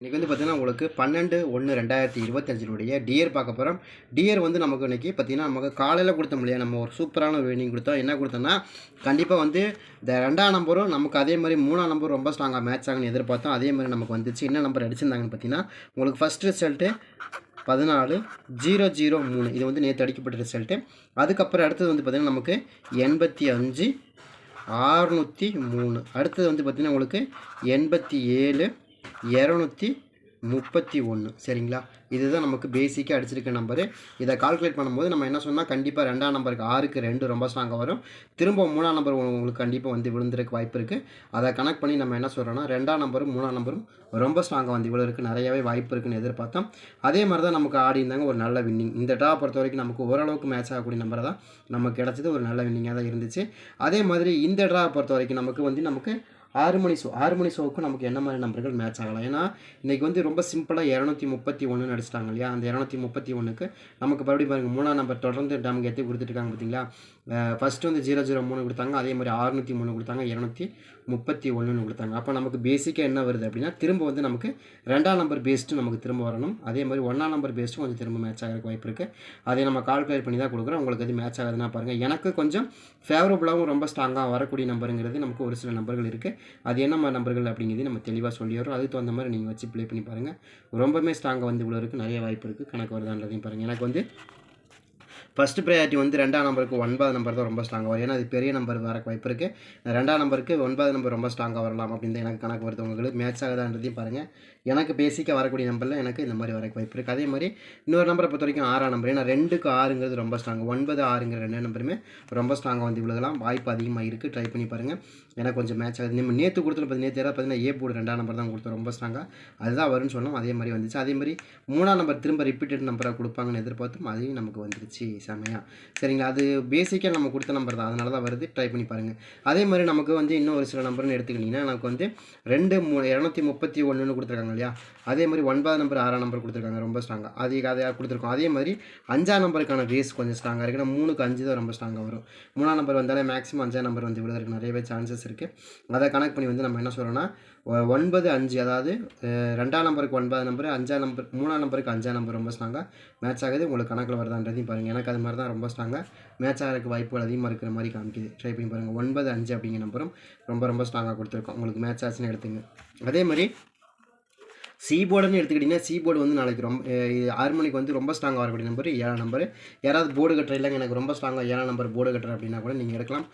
இன்றைக்கி வந்து பார்த்திங்கன்னா உங்களுக்கு பன்னெண்டு ஒன்று ரெண்டாயிரத்தி இருபத்தஞ்சினுடைய டியர் பார்க்க போகிறோம் டியர் வந்து நமக்கு இன்றைக்கி பார்த்தீங்கன்னா நமக்கு காலையில் கொடுத்தோம் இல்லையா நம்ம ஒரு சூப்பரான ஒரு வினிங் கொடுத்தோம் என்ன கொடுத்தோம்னா கண்டிப்பாக வந்து இந்த ரெண்டாம் நம்பரும் நமக்கு அதே மாதிரி மூணாம் நம்பர் ரொம்ப ஸ்ட்ராங்காக மேட்ச் ஆகுன்னு எதிர்பார்த்தோம். அதே மாதிரி நமக்கு வந்துச்சு. என்ன நம்பர் அடிச்சிருந்தாங்கன்னு பார்த்தீங்கன்னா உங்களுக்கு ஃபஸ்ட் ரிசல்ட்டு பதினாலு ஜீரோ ஜீரோ மூணு. இது வந்து நேற்று அடிக்கப்பட்ட ரிசல்ட்டு அதுக்கப்புறம் அடுத்தது வந்து பார்த்திங்கன்னா நமக்கு எண்பத்தி அஞ்சு அறுநூற்றி மூணு. அடுத்தது வந்து பார்த்திங்கன்னா உங்களுக்கு எண்பத்தி ஏழு இரநூத்தி முப்பத்தி ஒன்று சரிங்களா? இதுதான் நமக்கு பேசிக்காக அடிச்சிருக்க நம்பரு இதை கால்குலேட் பண்ணும்போது நம்ம என்ன சொன்னால் கண்டிப்பாக ரெண்டாம் நம்பருக்கு ஆறுக்கு ரெண்டு ரொம்ப ஸ்ட்ராங்காக வரும். திரும்ப மூணாம் நம்பர் உங்களுக்கு கண்டிப்பாக வந்து விழுந்துருக்கு வாய்ப்பு இருக்குது அதை கனெக்ட் பண்ணி நம்ம என்ன சொல்கிறோன்னா ரெண்டாம் நம்பரும் மூணாம் நம்பரும் ரொம்ப ஸ்ட்ராங்காக வந்து இவ்வளோ இருக்குது நிறையவே வாய்ப்பு இருக்குன்னு எதிர்பார்த்தோம். அதே மாதிரி தான் நமக்கு ஆடி இருந்தாங்க ஒரு நல்ல வின்னிங் இந்த டா பொறுத்த வரைக்கும் நமக்கு ஓரளவுக்கு மேட்ச் ஆகக்கூடிய நம்பரை தான். நமக்கு கிடச்சது ஒரு நல்ல வின்னிங்காக தான் இருந்துச்சு. அதே மாதிரி இந்த ட்ரா பொறுத்த வரைக்கும் நமக்கு வந்து நமக்கு ஆறு மணி ஷோ ஆறு மணி ஷோவுக்கும் நமக்கு என்ன மாதிரி நம்பர்கள் மேட்ச் ஆகலாம்? ஏன்னா இன்றைக்கி வந்து ரொம்ப சிம்பிளாக இரநூத்தி முப்பத்தி ஒன்று நடிச்சிட்டாங்க இல்லையா? அந்த இரநூத்தி முப்பத்தி ஒன்றுக்கு நமக்கு மறுபடியும் பாருங்கள் மூணாம் நம்பர் தொடர்ந்து நமக்கு எத்தி கொடுத்துட்ருக்காங்க பார்த்தீங்களா ஃபஸ்ட்டு வந்து ஜீரோ ஜீரோ மூணு கொடுத்தாங்க அதே மாதிரி அறுநூற்றி மூணு கொடுத்தாங்க இரநூத்தி முப்பத்தி ஒன்றுன்னு கொடுத்தாங்க. அப்போ நமக்கு பேசிக்காக என்ன வருது அப்படின்னா திரும்ப வந்து நமக்கு ரெண்டாம் நம்பர் பேஸ்ட்டு நமக்கு திரும்ப வரணும். அதே மாதிரி ஒன்றாம் நம்பர் பேஸ்ட்டும் கொஞ்சம் திரும்ப மேட்ச் ஆகிறதுக்கு வாய்ப்பு இருக்குது அதை நம்ம கால்குலேட் பண்ணி தான் கொடுக்குறோம். உங்களுக்கு அது மேட்ச் ஆகுதுன்னா பாருங்கள் எனக்கு கொஞ்சம் ஃபேவரபுளாகவும் ரொம்ப ஸ்ட்ராங்காக வரக்கூடிய நம்பருங்கிறது நமக்கு ஒரு சில நம்பர்கள் இருக்குது அது என்ன மாதிரி நம்பர்கள் அப்படிங்கிறது நம்ம தெளிவாக சொல்லிடுறோம். அதுக்கு தகுந்த மாதிரி நீங்கள் வச்சு ப்ளே பண்ணி பாருங்கள் ரொம்பவுமே ஸ்ட்ராங்காக வந்து இவ்வளோ இருக்குது நிறைய வாய்ப்பு இருக்குது கணக்கு வருதான்றதையும் பாருங்கள் எனக்கு வந்து ஃபஸ்ட்டு ப்ரையாரிட்டி வந்து ரெண்டாம் நம்பருக்கு ஒன்பது நம்பர் தான் ரொம்ப ஸ்ட்ராங்காக வரும். ஏன்னா அது பெரிய நம்பர் வர வாய்ப்பு இருக்குது ரெண்டாம் நம்பருக்கு ஒன்பது நம்பர் ரொம்ப ஸ்ட்ராங்காக வரலாம் அப்படின்னு எனக்கு கணக்கு வருது உங்களுக்கு மேட்ச் ஆகுதான்றதையும் பாருங்கள் எனக்கு பேசிக்காக வரக்கூடிய நம்பரில் எனக்கு இந்த மாதிரி வர வாய்ப்பு இருக்குது அதே மாதிரி இன்னொரு நம்பரை பொறுத்த வரைக்கும் ஆறாம் நம்பர் ஏன்னா ரெண்டுக்கு ஆறுங்கிறது ரொம்ப ஸ்ட்ராங் ஒன்பது ஆறுங்கிற ரெண்டு நம்பருமே ரொம்ப ஸ்ட்ராங்காக வந்து விழுதலாம் வாய்ப்பு அதிகமாக இருக்குது ட்ரை பண்ணி பாருங்கள் எனக்கு கொஞ்சம் மேட்ச் ஆகுது. நம்ம நேற்று கொடுத்துட்டு பார்த்து நேற்று பார்த்தீங்கன்னா ஏ போர்டு ரெண்டாம் நம்பர் தான் கொடுத்தோம். ரொம்ப ஸ்ட்ராங்காக அதுதான் வரும்னு சொன்னோம். அதே மாதிரி வந்துச்சு. அதே மாதிரி மூணாம் நம்பர் திரும்ப ரிப்பீட்டட் நம்பராக கொடுப்பாங்கன்னு எதிர்பார்த்தோம். அதையும் நமக்கு வந்துருச்சு. செமையாக சரிங்களா? அது பேசிக்காக நம்ம கொடுத்த நம்பர் தான். அதனால தான் வருது. ட்ரை பண்ணி பாருங்கள் அதே மாதிரி நமக்கு வந்து இன்னும் ஒரு சில நம்பர்னு எடுத்துக்கிட்டிங்கன்னா நமக்கு வந்து ரெண்டு மூணு இரநூத்தி முப்பத்தி ஒன்றுன்னு கொடுத்துருக்காங்க இல்லையா? அதே மாதிரி ஒன்பது நம்பர் ஆறாம் நம்பர் கொடுத்துருக்காங்க. ரொம்ப ஸ்ட்ராங்காக அது அதை கொடுத்துருக்கோம்? அதே மாதிரி அஞ்சாம் நம்பருக்கான ரேஸ் கொஞ்சம் ஸ்ட்ராங்காக இருக்குது ஏன்னா மூணுக்கு அஞ்சு தான் ரொம்ப ஸ்ட்ராங்காக வரும். மூணாம் நம்பர் வந்தாலே மேக்ஸிமம் அஞ்சாம் நம்பர் வந்து விழுறதுக்கு நிறையவே சான்சஸ் இருக்குது அதை கனெக்ட் பண்ணி வந்து நம்ம என்ன சொல்கிறோன்னா ஒன்பது அஞ்சு அதாவது ரெண்டாம் நம்பருக்கு ஒன்பது நம்பர் அஞ்சாம் நம்பர் மூணாம் நம்பருக்கு அஞ்சாம் நம்பர் ரொம்ப ஸ்ட்ராங்காக மேட்ச் ஆகுது. உங்களுக்கு கணக்கில் வருதான்றதையும் பாருங்கள் எனக்கு அது மாதிரி தான் ரொம்ப ஸ்ட்ராங்காக மேட்ச் ஆகிறதுக்கு வாய்ப்புகள் அதிகமாக இருக்கிற மாதிரி காமிக்குது. ட்ரை பண்ணி பாருங்கள் ஒன்பது அஞ்சு அப்படிங்கிற நம்பரும் ரொம்ப ரொம்ப ஸ்ட்ராங்காக கொடுத்துருக்கோம். உங்களுக்கு மேட்ச் ஆச்சுன்னு எடுத்துங்க. அதே மாதிரி சி போர்டுன்னு எடுத்துக்கிட்டிங்கன்னா சி போர்டு வந்து நாளைக்கு ரொம்ப அஹ், ஆறு மணிக்கு வந்து ரொம்ப ஸ்ட்ராங்காக வரக்கூடிய நம்பர் ஏழாம் நம்பர். யாராவது போர்டு கட்டுற இல்லைங்க எனக்கு ரொம்ப ஸ்ட்ராங்காக ஏழாம் நம்பர் போர்டு கட்டுற அப்படின்னா கூட நீங்கள் எடுக்கலாம்.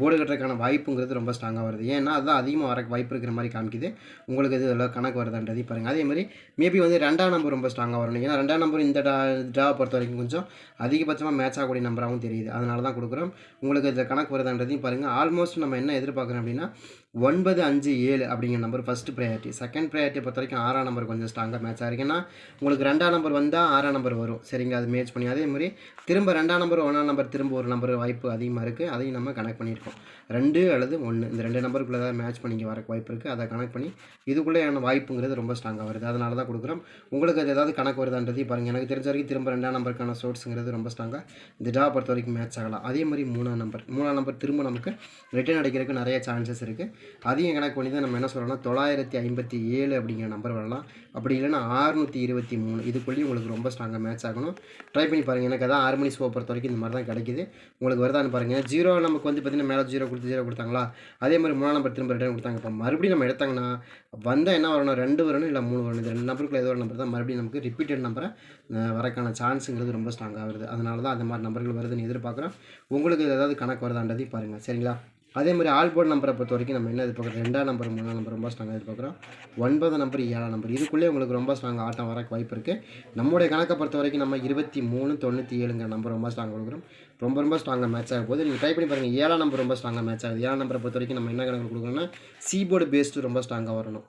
போர்டு கட்டுறதுக்கான வாய்ப்புங்கிறது ரொம்ப ஸ்ட்ராங்காக வருது. ஏன்னா அதுதான் அதிகமாக வர வாய்ப்பு இருக்கிற மாதிரி காமிக்குது. உங்களுக்கு இது எல்லாம் கணக்கு வருதான்றதையும் பாருங்கள் அதே மாதிரி மேபி வந்து ரெண்டாம் நம்பர் ரொம்ப ஸ்ட்ராங்காக வரணும். ஏன்னா ரெண்டாம் நம்பர் இந்த டா ட்ரா பொறுத்த வரைக்கும் கொஞ்சம் அதிகபட்சமாக மேட்ச் ஆகக்கூடிய நம்பராகவும் தெரியுது. அதனால தான் கொடுக்குறோம். உங்களுக்கு இதில் கணக்கு வருதான்றதையும் பாருங்கள் ஆல்மோஸ்ட் நம்ம என்ன எதிர்பார்க்குறோம் அப்படின்னா ஒன்பது அஞ்சு ஏழு அப்படிங்கிற number first priority second priority பொறுத்த வரைக்கும் ஆறாம் நம்பர் கொஞ்சம் ஸ்ட்ராங்காக மேட்ச் ஆகிருக்கு ஏன்னா உங்களுக்கு ரெண்டாம் நம்பர் வந்தால் ஆறாம் நம்பர் வரும். சரிங்க அது மேட்ச் பண்ணி. அதே மாதிரி திரும்ப ரெண்டாம் நம்பர் ஒன்றாம் நம்பர் திரும்ப ஒரு நம்பர் வாய்ப்பு அதிகமாக இருக்குது அதையும் நம்ம கனெக்ட் பண்ணியிருக்கோம். ரெண்டு அல்லது ஒன்று இந்த ரெண்டு நம்பருக்குள்ளே தான் மேட்ச் பண்ணிக்க வர வாய்ப்பு இருக்குது அதை கனெக்ட் பண்ணி இதுக்குள்ளேயான வாய்ப்புங்கிறது ரொம்ப ஸ்ட்ராங்காக வருது. அதனால தான் கொடுக்குறோம். உங்களுக்கு அது ஏதாவது கணக்கு வருதான்றதையும் பாருங்கள் எனக்கு தெரிஞ்ச வரைக்கும் திரும்ப ரெண்டாம் நம்பருக்கான சோர்ஸுங்கிறது ரொம்ப ஸ்ட்ராங்காக இந்த டா பொறுத்த வரைக்கும் மேட்ச் ஆகலாம். அதே மாதிரி மூணாம் நம்பர் மூணாம் நம்பர் திரும்ப நமக்கு ரிட்டர்ன் அடிக்கிறதுக்கு நிறைய சான்சஸ் இருக்குது அதையும் கணக்கு பண்ணி தான் நம்ம என்ன சொல்கிறோம்னா தொள்ளாயிரத்தி ஐம்பத்தி ஏழு அப்படிங்கிற நம்பர் வரலாம். அப்படி இல்லைன்னா ஆறுநூற்றி இருபத்தி மூணு. இதுக்குள்ளேயும் உங்களுக்கு ரொம்ப ஸ்ட்ராங்காக மேட்ச் ஆகணும். ட்ரை பண்ணி பாருங்கள் எனக்கு அதான் ஆறு மணி ஷோ பொறுத்த வரைக்கும் இந்த மாதிரி தான் கிடைக்குது. உங்களுக்கு வருதான்னு பாருங்கள் ஜீரோ நமக்கு வந்து பார்த்திங்கன்னா மேலே ஜீரோ கொடுத்து ஜீரோ கொடுத்தாங்களா? அதே மாதிரி மூணாம் நம்பர் திரும்ப ரிட்டர்ன் கொடுத்தாங்க. இப்போ மறுபடியும் நம்ம எடுத்தாங்கன்னா வந்தால் என்ன வரணும்? ரெண்டு வரணும் இல்லை மூணு வரணும்? இது ரெண்டு நம்பருக்குள்ள ஏதோ ஒரு நம்பர் தான் மறுபடியும் நமக்கு ரிப்பீட்டட் நம்பரை வரக்கான சான்ஸுங்கிறது ரொம்ப ஸ்ட்ராங்காக வருது. அதனால தான் அந்த மாதிரி நம்பர்கள் வருதுன்னு எதிர்பார்க்குறோம். உங்களுக்கு ஏதாவது கணக்கு வருதான்றதையும் பாருங்கள் சரிங்களா? அதே மாதிரி ஆல்போர்ட் நம்பரை பொறுத்த வரைக்கும் நம்ம என்ன எதிர்பார்க்குறோம்? ரெண்டாம் நம்பர் மூணாம் நம்பர் ரொம்ப ஸ்ட்ராங்காக எதிர்பார்க்குறோம். ஒன்பது நம்பர் ஏழாம் நம்பர். இதுக்குள்ளே உங்களுக்கு ரொம்ப ஸ்ட்ராங் ஆட்டம் வரக்கு வாய்ப்பு இருக்குது நம்முடைய கணக்கை பொறுத்த வரைக்கும் நம்ம இருபத்தி மூணு தொண்ணூற்றி ஏழுங்கிற நம்பர் ரொம்ப ஸ்ட்ராங் கொடுக்குறோம். ரொம்ப ரொம்ப ஸ்ட்ராங்காக மேட்ச் ஆக போகுது. நீங்கள் ட்ரை பண்ணி பாருங்கள் ஏழாம் நம்பர் ரொம்ப ஸ்ட்ராங்காக மேட்ச் ஆகுது. ஏழாம் நம்பரை பொறுத்த வரைக்கும் நம்ம என்ன கணக்கு கொடுக்குறோம்னா சி போர்டு பேஸ்டு ரொம்ப ஸ்ட்ராங்காக வரணும்.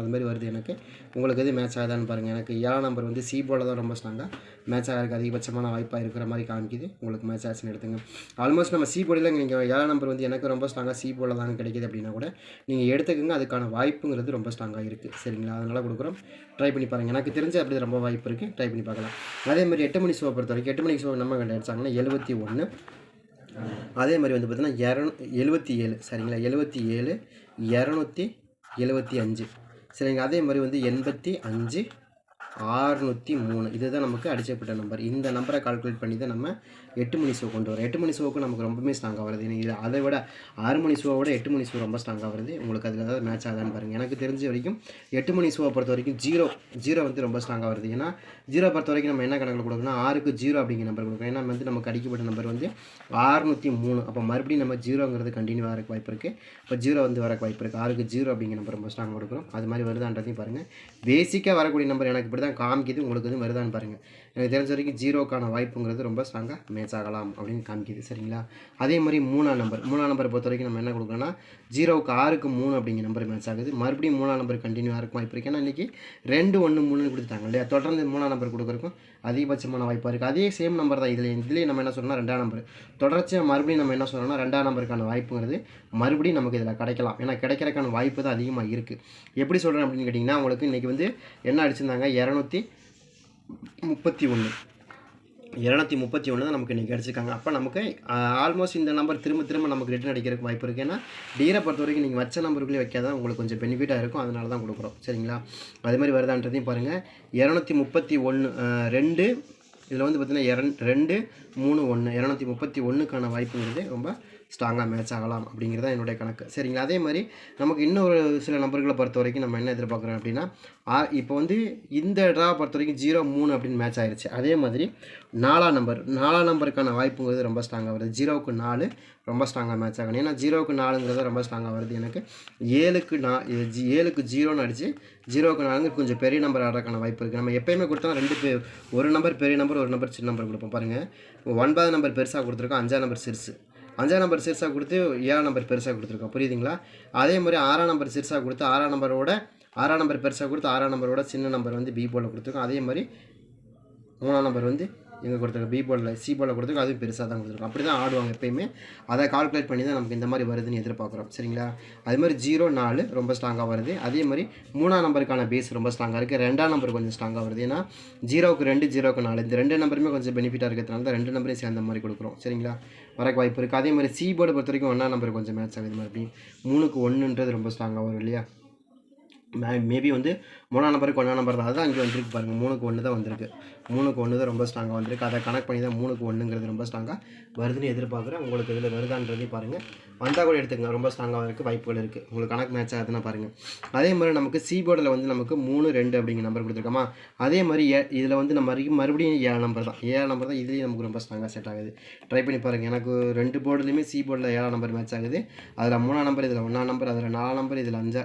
அது மாதிரி வருது எனக்கு. உங்களுக்கு எது மேட்ச் ஆகுதான்னு பாருங்கள் எனக்கு ஏழாம் நம்பர் வந்து சீபோர்டில் தான் ரொம்ப ஸ்ட்ராங்காக மேட்ச் ஆகிறதுக்கு அதிகபட்சமான வாய்ப்பாக இருக்கிற மாதிரி காமிக்குது. உங்களுக்கு மேட்ச் ஆச்சுன்னு எடுத்துங்க. ஆல்மோஸ்ட் நம்ம சீபோர்டில் நீங்கள் ஏழாம் நம்பர் வந்து எனக்கு ரொம்ப ஸ்ட்ராங்காக சீபோர்டில் தான் கிடைக்கிது அப்படின்னா கூட நீங்கள் எடுத்துக்கோங்க. அதுக்கான வாய்ப்புங்கிறது ரொம்ப ஸ்ட்ராங்காக இருக்குது சரிங்களா? அதனால் கொடுக்குறோம். ட்ரை பண்ணி பாருங்கள் எனக்கு தெரிஞ்சு அப்படி ரொம்ப வாய்ப்பு இருக்குது ட்ரை பண்ணி பார்க்கலாம். அதே மாதிரி எட்டு மணி ஷோ பொறுத்த வரைக்கும் எட்டு மணி ஷோ நம்ம கண்டு எழுபத்தி ஒன்று அதே மாதிரி வந்து பார்த்தீங்கன்னா இரநூ எழுபத்தி ஏழு சரிங்களா? எழுபத்தி ஏழு இரநூத்தி எழுபத்தி அஞ்சு. சரிங்க அதே மாதிரி வந்து எண்பத்தி அஞ்சு ஆறுநூற்றி மூணு. இதுதான் நமக்கு அடிச்சப்பட்ட நம்பர் இந்த நம்பரை கால்குலேட் பண்ணி தான் நம்ம எட்டு மணி ஷோ கொண்டு வரோம் எட்டு மணி ஷோவுக்கு நமக்கு ரொம்பவே ஸ்ட்ராங்காக வருது. இது அதை விட ஆறு மணி ஷோவை விட எட்டு மணி ஷோ ரொம்ப ஸ்ட்ராங்காக வருது. உங்களுக்கு அதில் ஏதாவது மேட்ச் ஆகான்னு பாருங்கள் எனக்கு தெரிஞ்ச வரைக்கும் எட்டு மணி ஷோவை பொறுத்த வரைக்கும் ஜீரோ ஜீரோ வந்து ரொம்ப ஸ்ட்ராங்காக வருது. ஏன்னா ஜீரோ பொறுத்த வரைக்கும் நம்ம என்ன கணக்கில் கொடுக்கணும் ஆறுக்கு ஜீரோ அப்படிங்கிற நம்பர் கொடுக்கணும். ஏன்னா வந்து நமக்கு அடிக்கப்பட்ட நம்பர் வந்து ஆறுநூற்றி மூணு. அப்போ மறுபடியும் நம்ம ஜீரோங்கிறது கண்டினியூ வரக்கு வாய்ப்பு இருக்குது இப்போ ஜீரோ வந்து வரக்கு வாய்ப்பு இருக்குது ஆறுக்கு ஜீரோ அப்படிங்கிற நம்பர் ரொம்ப ஸ்ட்ராங்காக கொடுக்குறோம் அது மாதிரி வருதான்றதையும் பாருங்கள் பேசிக்காக வரக்கூடிய நம்பர் எனக்கு இப்படி தான் காமிக்குது. உங்களுக்கு வந்து வருதான்னு பாருங்கள் எனக்கு தெரிஞ்ச வரைக்கும் ஜீரோக்கான வாய்ப்புங்கிறது ரொம்ப ஸ்ட்ராங்காக மேட்ச் ஆகலாம் அப்படின்னு காமிக்குது சரிங்களா? அதே மாதிரி மூணாம் நம்பர் மூணாம் நம்பரை பொறுத்த வரைக்கும் நம்ம என்ன கொடுக்குறோன்னா ஜீரோவுக்கு ஆறுக்கு மூணு அப்படிங்கிற நம்பர் மேட்ச் ஆகுது. மறுபடியும் மூணாம் நம்பர் கண்டினியூ இருக்கும் வாய்ப்பு இருக்குது ஏன்னா இன்றைக்கி ரெண்டு ஒன்று மூணுன்னு கொடுத்தாங்க இல்லையா? தொடர்ந்து மூணாம் நம்பர் கொடுக்குறக்கும் அதிகபட்சமான வாய்ப்பாக இருக்குது அதே சேம் நம்பர் தான் இதில் இதுலேயே நம்ம என்ன சொல்லணும்னா ரெண்டாம் நம்பர் தொடர்ச்சியாக மறுபடியும் நம்ம என்ன சொல்லணும்னா ரெண்டாம் நம்பருக்கான வாய்ப்புங்கிறது மறுபடியும் நமக்கு இதில் கிடைக்கலாம். ஏன்னா கிடைக்கிறக்கான வாய்ப்பு தான் அதிகமாக இருக்குது எப்படி சொல்கிறேன் அப்படின்னு கேட்டிங்கன்னா உங்களுக்கு இன்றைக்கி வந்து என்ன அடிச்சிருந்தாங்க? இரநூத்தி முப்பத்தி ஒன்று இரநூத்தி முப்பத்தி ஒன்று தான் நமக்கு இன்றைக்கி அடிச்சிருக்காங்க அப்போ நமக்கு ஆல்மோஸ்ட் இந்த நம்பர் திரும்ப திரும்ப நமக்கு ரிட்டர்ன் அடிக்கிறதுக்கு வாய்ப்பு இருக்குது ஏன்னா டீரை பொறுத்த வரைக்கும் நீங்கள் வச்ச நம்பருக்குள்ளே வைக்காதான் உங்களுக்கு கொஞ்சம் பெனிஃபிட்டாக இருக்கும். அதனால தான் கொடுக்குறோம். சரிங்களா? அதே மாதிரி வருதான்றதையும் பாருங்கள் இரநூத்தி முப்பத்தி ஒன்று ரெண்டு இதில் வந்து பார்த்திங்கன்னா இரண் ரெண்டு மூணு ஒன்று இரநூத்தி முப்பத்தி ஒன்றுக்கான வாய்ப்புங்கிறது ரொம்ப ஸ்ட்ராங்காக மேட்ச் ஆகலாம் அப்படிங்கிறது தான் என்னுடைய கணக்கு. சரிங்களா? அதே மாதிரி நமக்கு இன்னொரு சில நம்பர்களை பொறுத்த வரைக்கும் நம்ம என்ன எதிர்பார்க்குறோம் அப்படின்னா இப்போ வந்து இந்த ட்ரா பொறுத்த வரைக்கும் ஜீரோ மூணு அப்படின்னு மேட்ச் ஆயிடுச்சு அதே மாதிரி நாலாம் நம்பர் நாலாம் நம்பருக்கான வாய்ப்புங்கிறது ரொம்ப ஸ்ட்ராங்காக வருது. ஜீரோவுக்கு நாலு ரொம்ப ஸ்ட்ராங்காக மேட்ச் ஆகணும். ஏன்னா ஜீரோவுக்கு நாலுங்கிறது ரொம்ப ஸ்ட்ராங்காக வருது. எனக்கு ஏழுக்கு நா ஜி ஏழுக்கு ஜீரோன்னு அடிச்சு ஜீரோவுக்கு நாலுங்கிறது கொஞ்சம் பெரிய நம்பர் ஆடுறதுக்கான வாய்ப்பு இருக்குது நம்ம எப்போயுமே கொடுத்தா ரெண்டு பேர் ஒரு நம்பர் பெரிய நம்பர் ஒரு நம்பர் சின்ன நம்பர் கொடுப்போம். பாருங்கள் ஒன்பது நம்பர் பெருசாக கொடுத்துருக்கோம் அஞ்சாம் நம்பர் சிறுசு. அஞ்சாம் நம்பர் சிறுசாக கொடுத்து ஏழாம் நம்பர் பெருசாக கொடுத்துருக்கோம். புரியுதுங்களா? அதே மாதிரி ஆறாம் நம்பர் சிறுசாக கொடுத்து ஆறாம் நம்பரோட ஆறாம் நம்பர் பெருசாக கொடுத்து ஆறாம் நம்பரோட சின்ன நம்பர் வந்து பி போல் கொடுத்துருக்கோம். அதே மாதிரி மூணாம் நம்பர் வந்து எங்கே கொடுத்துருக்கோம் பி போர்டில் சி போர்டில் கொடுத்துருக்கோம் அதுவும் பெருசாக தான் கொடுத்துருக்கோம் அப்படி தான் ஆடுவாங்க எப்பயுமே. அதை கால்குலேட் பண்ணி தான் நமக்கு இந்த மாதிரி வருதுன்னு எதிர்பார்க்குறோம். சரிங்களா? அது மாதிரி ஜீரோ நாலு ரொம்ப ஸ்ட்ராங்காக வருது. அதே மாதிரி மூணாம் நம்பருக்கான பேஸ் ரொம்ப ஸ்ட்ராங்காக இருக்குது ரெண்டாம் நம்பர் கொஞ்சம் ஸ்ட்ராங்காக வருது. ஏன்னா ஜீரோவுக்கு ரெண்டு ஜீரோக்கு நாலு. இந்த ரெண்டு நம்பருமே கொஞ்சம் பெனிஃபிட்டாக இருக்கிறதுனால தான் ரெண்டு நம்பரையும் சேர்ந்த மாதிரி கொடுக்குறோம். சரிங்களா? வரக்கு வாய்ப்பு இருக்குது அதே மாதிரி சி போர்டு பொறுத்த வரைக்கும் ஒன்றாம் நம்பர் கொஞ்சம் மேட்ச் ஆகுது. மறுபடியும் மூணுக்கு ஒன்றுன்றது ரொம்ப ஸ்ட்ராங்காக வரும் இல்லையா? மேபி வந்து மூணாம் நம்பருக்கு ஒன்றாம் நம்பர் தான். அதுதான் இங்கே வந்திருக்கு பாருங்கள் மூணுக்கு ஒன்று தான் வந்திருக்கு. மூணுக்கு ஒன்று தான் ரொம்ப ஸ்ட்ராங்காக வந்திருக்கு. அதை கனெக்ட் பண்ணி தான் மூணுக்கு ஒன்றுங்கிறது ரொம்ப ஸ்ட்ராங்காக வருதுன்னு எதிர்பார்க்குறேன். உங்களுக்கு இதில் வருதான்றதே பாருங்கள் வந்தால் கூட எடுத்துக்கங்க. ரொம்ப ஸ்ட்ராங்காக இருக்குது வாய்ப்புகள் இருக்குது உங்களுக்கு கணக்கு மேட்ச் ஆகுதுன்னா பாருங்கள் அதே மாதிரி நமக்கு சி போர்டில் வந்து நமக்கு மூணு ரெண்டு அப்படிங்கிற நம்பர் கொடுத்துருக்கோமா? அதே மாதிரி ஏ இதில் வந்து நம்ம வரைக்கும் மறுபடியும் ஏழு நம்பர் தான். ஏழு நம்பர் தான் இதுலேயும் நமக்கு ரொம்ப ஸ்ட்ராங்காக செட் ஆகுது. ட்ரை பண்ணி பாருங்கள் எனக்கு ரெண்டு போர்டுலையுமே சி போர்டில் ஏழாம் நம்பர் மேட்ச் ஆகுது. அதில் மூணாம் நம்பர் இதில் ஒன்றாம் நம்பர் அதில் நாலாம் நம்பர் இதில் அஞ்சா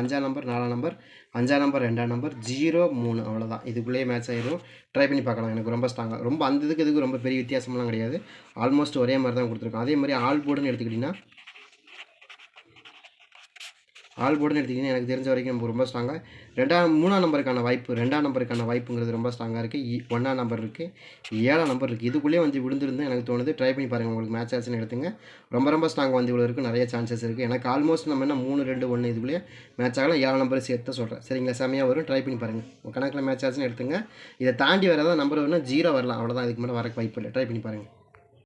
அஞ்சாம் நம்பர் நாலாம் நம்பர் அஞ்சாம் நம்பர் ரெண்டாம் நம்பர் ஜீரோ மூணு. அவ்வளோதான் இதுக்குள்ளேயே மேட்ச் ஆயிடும் ட்ரை பண்ணி பார்க்கலாம். எனக்கு ரொம்ப ஸ்ட்ராங்காக ரொம்ப அந்த இதுக்கு இதுக்கு ரொம்ப பெரிய வித்தியாசம்லாம் கிடையாது. ஆல்மோஸ்ட் ஒரே மாதிரி தான் கொடுத்துருக்கோம். அதே மாதிரி ஆல் போர்டுன்னு எடுத்துக்கிட்டிங்கன்னா ஆல் போர்டுன்னு எடுத்திங்கன்னா எனக்கு தெரிஞ்ச வரைக்கும் நமக்கு ரொம்ப ஸ்ட்ராங்காக ரெண்டாம் மூணாம் நம்பருக்கான வாய்ப்பு ரெண்டாம் நம்பருக்கான வாய்ப்புங்கிறது ரொம்ப ஸ்ட்ராங்காக இருக்குது ஒன்றாம் நம்பர் இருக்குது ஏழாம் நம்பர் இருக்குது இதுக்குள்ளேயே வந்து விழுந்திருந்து எனக்கு தோணுது ட்ரை பண்ணி பாருங்கள் உங்களுக்கு மேட்ச் ஆச்சுன்னு எடுத்துங்க. ரொம்ப ரொம்ப ஸ்ட்ராங் வந்து இவ்வளோ இருக்குது நிறைய சான்சஸ் இருக்குது எனக்கு ஆல்மோஸ்ட் நம்ம என்ன மூணு ரெண்டு ஒன்று இதுக்குள்ளேயே மேட்ச் ஆகலாம் ஏழாம் நம்பர் சேர்த்து சொல்கிறேன் சரிங்களா? செமையாக வரும். ட்ரை பண்ணி பாருங்கள் உங்கள் கணக்கில் மேட்ச் ஆச்சுன்னு எடுத்துங்க. இதை தாண்டி வரதான் நம்பர் வேணால் ஜீரோ வரலாம். அவ்வளோதான் இதுக்கு மேலே வரக்கு வாய்ப்பு இல்லை. ட்ரை பண்ணி பாருங்கள்